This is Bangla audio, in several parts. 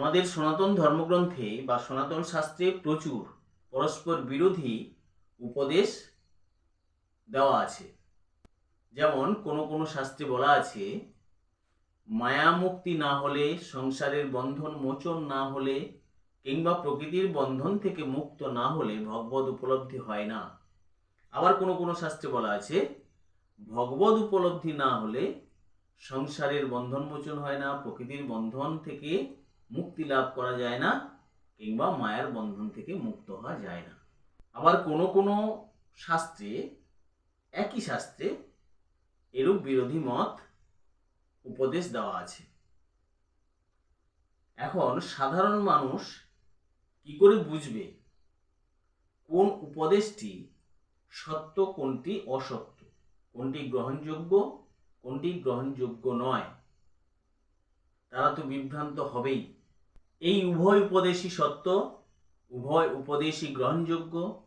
আমাদের সনাতন ধর্মগ্রন্থে বা সনাতন শাস্ত্রে প্রচুর পরস্পর বিরোধী উপদেশ দেওয়া আছে। যেমন কোনো কোনো শাস্ত্রে বলা আছে, মায়া মুক্তি না হলে সংসারের বন্ধন মোচন না হলে কিংবা প্রকৃতির বন্ধন থেকে মুক্ত না হলে ভগবত উপলব্ধি হয় না। আবার কোনো কোনো শাস্ত্রে বলা আছে ভগবত উপলব্ধি না হলে সংসারের বন্ধন মোচন হয় না, প্রকৃতির বন্ধন থেকে মুক্তি লাভ করা যায় না কিংবা মায়ার বন্ধন থেকে মুক্ত হওয়া যায় না। আবার কোনো কোনো শাস্ত্রে, একই শাস্ত্রে এরূপ বিরোধী মত উপদেশ দেওয়া আছে। এখন সাধারণ মানুষ কি করে বুঝবে কোন উপদেশটি সত্য, কোনটি অসত্য? কোনটি গ্রহণযোগ্য কোনটি গ্রহণযোগ্য নয়? তারা তো বিভ্রান্ত হবেই। এই উভয় উপদেশই সত্য, উভয় উপদেশই গ্রহণযোগ্য।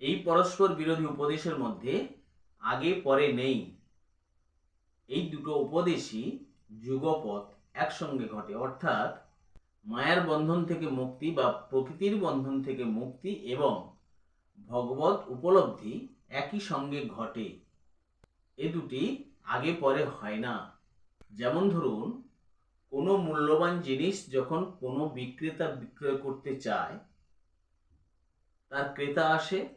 এই পরস্পর বিরোধী উপদেশের মধ্যে আগে পরে নেই। এই দুটো উপদেশই যুগপথ একসঙ্গে ঘটে, অর্থাৎ মায়ার বন্ধন থেকে মুক্তি বা প্রকৃতির বন্ধন থেকে মুক্তি এবং ভগবত উপলব্ধি একই সঙ্গে ঘটে। এ দুটি আগে পরে হয় না। যেমন ধরুন কোনো মূল্যবান জিনিস যখন কোনো বিক্রেতা বিক্রয় করতে চায়, তার ক্রেতা আসে,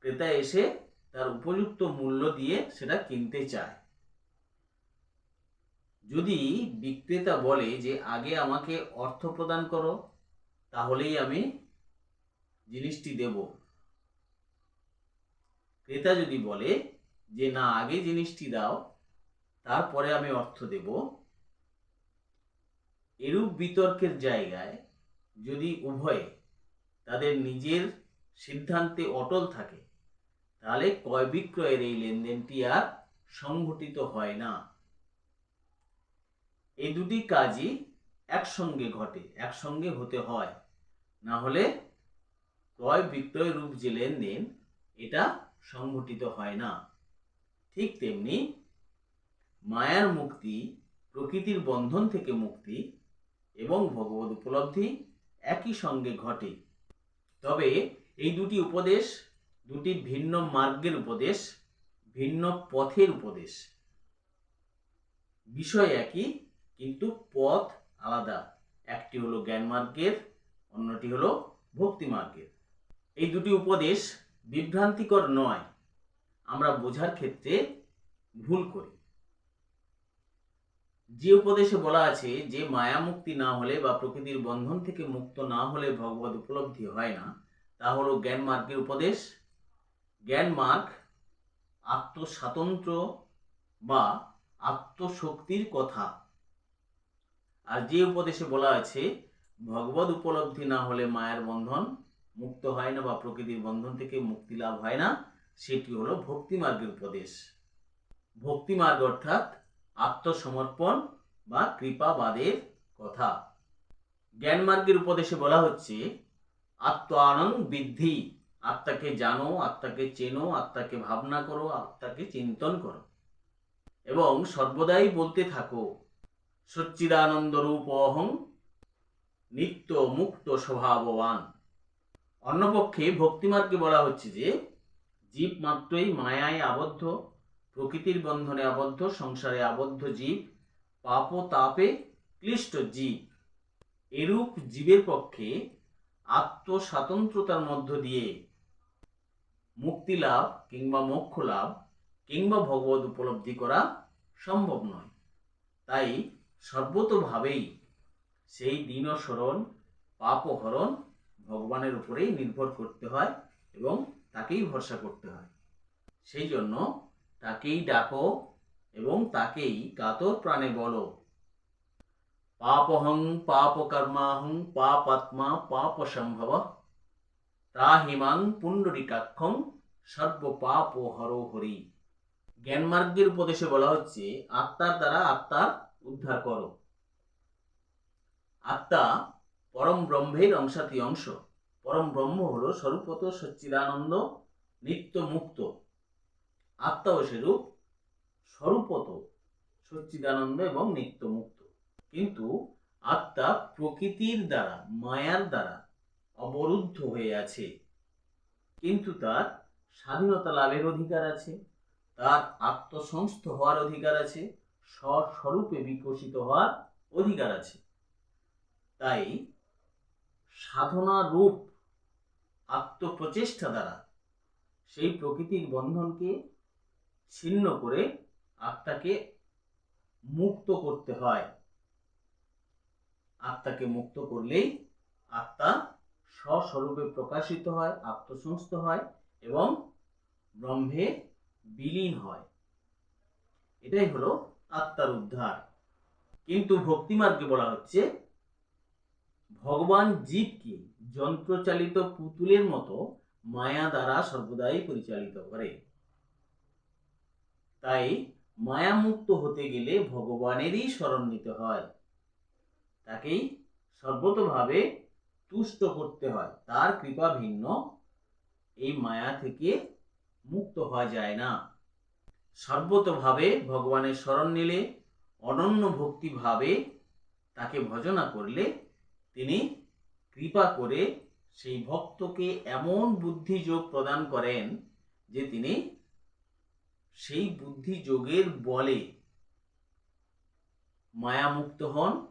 ক্রেতা এসে তার উপযুক্ত মূল্য দিয়ে সেটা কিনতে চায়। যদি বিক্রেতা বলে যে, আগে আমাকে অর্থ প্রদান করো, তাহলেই আমি জিনিসটি দেব। ক্রেতা যদি বলে যে, না, আগে জিনিসটি দাও, তারপরে আমি অর্থ দেব এরূপ বিতর্কের জায়গায় যদি উভয়ে তাদের নিজের সিদ্ধান্তে অটল থাকে, তাহলে ক্রয় বিক্রয়ের এই লেনদেনটি আর সংঘটিত হয় না। এই দুটি কাজই একসঙ্গে ঘটে, একসঙ্গে হতে হয়। না হলে ক্রয় বিক্রয় রূপ যে লেনদেন, এটা সংঘটিত হয় না। ঠিক তেমনি মায়ার মুক্তি, প্রকৃতির বন্ধন থেকে মুক্তি এবং ভগবত উপলব্ধি একই সঙ্গে ঘটে। তবে এই দুটি উপদেশ, দুটি ভিন্ন মার্গের উপদেশ, ভিন্ন পথের উপদেশ। বিষয় একই, কিন্তু পথ আলাদা। একটি হলো জ্ঞান মার্গের, অন্যটি হলো ভক্তি মার্গের। এই দুটি উপদেশ বিভ্রান্তিকর নয়। আমরা বোঝার ক্ষেত্রে ভুল করি। যে উপদেশে বলা আছে যে মায়া মুক্তি না হলে বা প্রকৃতির বন্ধন থেকে মুক্ত না হলে ভগবত উপলব্ধি হয় না, তা হলো জ্ঞান মার্গের উপদেশ। জ্ঞান মার্গ আত্মস্বাতন্ত্র বা আত্মশক্তির কথা। আর যে উপদেশে বলা আছে, ভগবত উপলব্ধি না হলে মায়ার বন্ধন মুক্ত হয় না বা প্রকৃতির বন্ধন থেকে মুক্তি লাভ হয় না, সেটি হলো ভক্তি মার্গের উপদেশ। ভক্তি মার্গ অর্থাৎ আত্মসমর্পণ বা কৃপাবাদের কথা। জ্ঞানমার্গের উপদেশে বলা হচ্ছে, আত্মানং বৃদ্ধি, আত্মাকে জানো, আত্মাকে চেনো, আত্মাকে ভাবনা করো, আত্মাকে চিন্তন করো। এবং সর্বদাই বলতে থাকো, সচ্চিদানন্দ রূপ অহং নিত্য মুক্ত স্বভাববান। অন্যপক্ষে ভক্তিমার্গে বলা হচ্ছে যে জীব মাত্রই মায়ায় আবদ্ধ প্রকৃতির বন্ধনে আবদ্ধ, সংসারে আবদ্ধ জীব পাপ তাপে ক্লিষ্ট জীব। এরূপ জীবের পক্ষে আত্মস্বাতন্ত্রতার মধ্য দিয়ে মুক্তি লাভ কিংবা মোক্ষ লাভ কিংবা ভগবত উপলব্ধি করা সম্ভব নয়। তাই সর্বতোভাবেই সেই দিনস্মরণ, পাপহরণ ভগবানের উপরেই নির্ভর করতে হয় এবং তাকেই ভরসা করতে হয়। সেই জন্য তাকেই ডাকো এবং তাকেই কাতর প্রাণে বলো। পাপহং পাপ কর্মাহং পাপাত্মা পাপ সম্ভব ত্রাহিমাং পুণ্ডরিকাক্ষং সর্ব পাপ হর হরি। জ্ঞানমার্গের উপদেশে বলা হচ্ছে, আত্মার দ্বারা আত্মার উদ্ধার করো। আত্মা পরম ব্রহ্মের অংশাতি অংশ পরম ব্রহ্ম হলো স্বরূপত সচ্চিদানন্দ নিত্য মুক্ত আত্মাও সেরূপ স্বরূপত, সচ্চিদানন্দ এবং নিত্য মুক্ত কিন্তু আত্মা প্রকৃতির দ্বারা, মায়ার দ্বারা অবরুদ্ধ হয়ে আছে। কিন্তু তার স্বাধীনতা লাভের অধিকার আছে, তার আত্মসংস্থ হওয়ার অধিকার আছে, স্বস্বরূপে বিকশিত হওয়ার অধিকার আছে। তাই সাধনা রূপ আত্মপ্রচেষ্টা দ্বারা সেই প্রকৃতির বন্ধনকে ছিন্ন করে আত্মাকে মুক্ত করতে হয়। আত্মাকে মুক্ত করলেই আত্মা স্বস্বরূপে প্রকাশিত হয়, আত্মসংস্থ হয় এবং ব্রহ্মে বিলীন হয়। এটাই হলো আত্মার উদ্ধার। কিন্তু ভক্তিমার্গে বলা হচ্ছে, ভগবান জীবকে যন্ত্রচালিত পুতুলের মতো মায়া দ্বারা সর্বদাই পরিচালিত করে। তাই মায়ামুক্ত হতে গেলে ভগবানেরই স্মরণ নিতে হয়। তাকেই সর্বতভাবে তুষ্ট করতে হয়। তার কৃপা ভিন্ন। এই মায়া থেকে মুক্ত হওয়া যায় না। সর্বতভাবে ভগবানের স্মরণ নিলে অনন্য ভক্তিভাবে তাকে ভজনা করলে তিনি কৃপা করে সেই ভক্তকে এমন বুদ্ধিযোগ প্রদান করেন যে তিনি সেই বুদ্ধি যোগের বলে মায়ামুক্ত হন,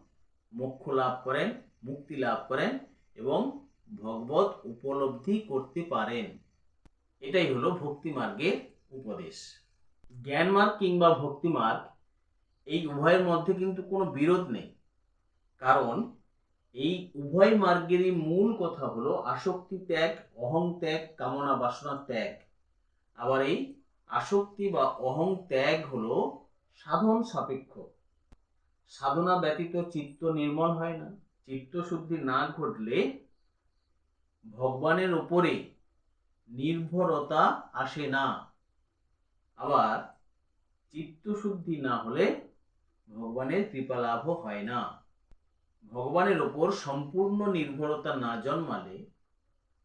মোক্ষ লাভ করেন, মুক্তি লাভ করেন এবং ভগবত উপলব্ধি করতে পারেন। এটাই হলো ভক্তি মার্গের উপদেশ। জ্ঞান মার্গ কিংবা ভক্তি মার্গ, এই উভয়ের মধ্যে কিন্তু কোনো বিরোধ নেই। কারণ এই উভয় মার্গেরই মূল কথা হলো আসক্তি ত্যাগ, অহং ত্যাগ, কামনা বাসনা ত্যাগ। আবার এই আসক্তি বা অহং ত্যাগ হলো সাধন সাপেক্ষ। সাধনা ব্যতীত চিত্ত নির্মল হয় না। চিত্ত শুদ্ধি না ঘটলে ভগবানের উপরে নির্ভরতা আসে না। আবার চিত্তশুদ্ধি না হলে ভগবানের কৃপা লাভও হয় না। ভগবানের ওপর সম্পূর্ণ নির্ভরতা না জন্মালে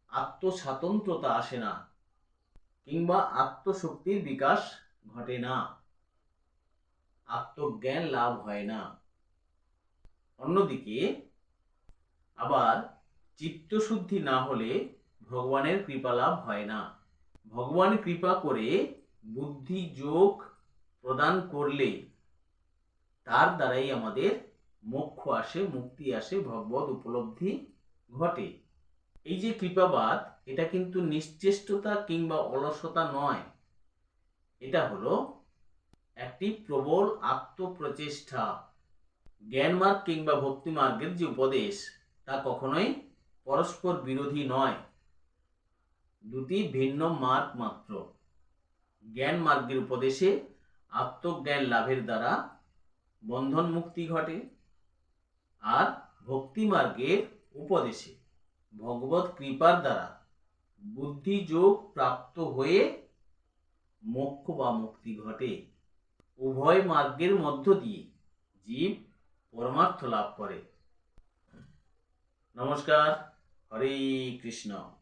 আত্মস্বাতন্ত্রতা আসে না। কিংবা আত্মশক্তির বিকাশ ঘটে না। আত্মজ্ঞান লাভ হয় না। অন্যদিকে, আবার চিত্তশুদ্ধি না হলে ভগবানের কৃপা লাভ হয় না। ভগবান কৃপা করে বুদ্ধি যোগ প্রদান করলে তার দ্বারাই আমাদের মোক্ষ আসে, মুক্তি আসে, ভগবত উপলব্ধি ঘটে। এই যে কৃপাবাদ, এটা কিন্তু নিশ্চেষ্টতা কিংবা অলসতা নয়। এটা হলো একটি প্রবল আত্মপ্রচেষ্টা। জ্ঞান মার্গ কিংবা ভক্তি মার্গের যে উপদেশ, তা কখনোই পরস্পর বিরোধী নয়। দুটি ভিন্ন মার্গ মাত্র। জ্ঞান মার্গের উপদেশে আত্মজ্ঞান লাভের দ্বারা বন্ধন মুক্তি ঘটে, আর ভক্তি মার্গের উপদেশে। ভগবত কৃপার দ্বারা বুদ্ধিযোগ প্রাপ্ত হয়ে মোক্ষ বা মুক্তি ঘটে। উভয় মার্গের মধ্য দিয়ে জীব পরমার্থ লাভ করে। নমস্কার। হরে কৃষ্ণ।